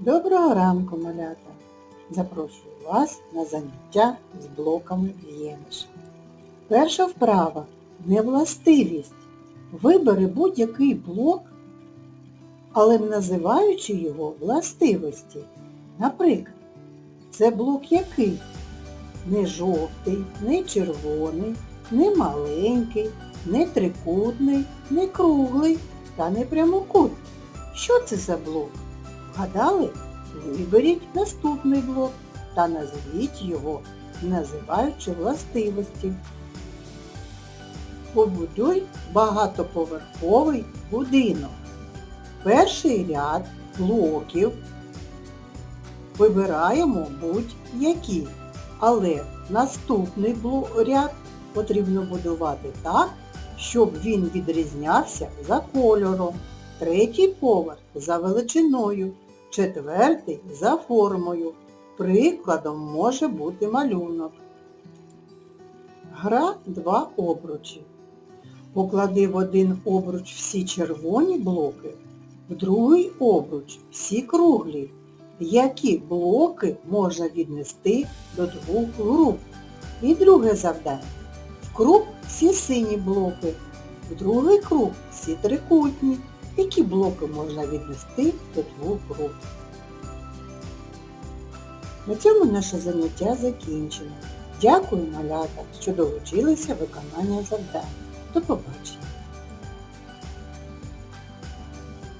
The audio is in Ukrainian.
Доброго ранку, малята! Запрошую вас на заняття з блоками Ємиш. Перша вправа невластивість. Вибери будь-який блок, але називаючи його властивості. Наприклад, це блок який? Не жовтий, не червоний, не маленький, не трикутний, не круглий та не прямокутний. Що це за блок? Вгадали? Виберіть наступний блок та назвіть його, називаючи властивості. Побудуй багатоповерховий будинок. Перший ряд блоків вибираємо будь-які, але наступний ряд потрібно будувати так, щоб він відрізнявся за кольором. Третій поверх за величиною, четвертий за формою. Прикладом може бути малюнок. Гра два обручі. Поклади в один обруч всі червоні блоки, в другий обруч всі круглі. Які блоки можна віднести до двох груп? І друге завдання. В круг всі сині блоки, в другий круг всі трикутні. Які блоки можна віднести до двох груп? На цьому наше заняття закінчено. Дякую, малята, що долучилися виконання завдань. До побачення!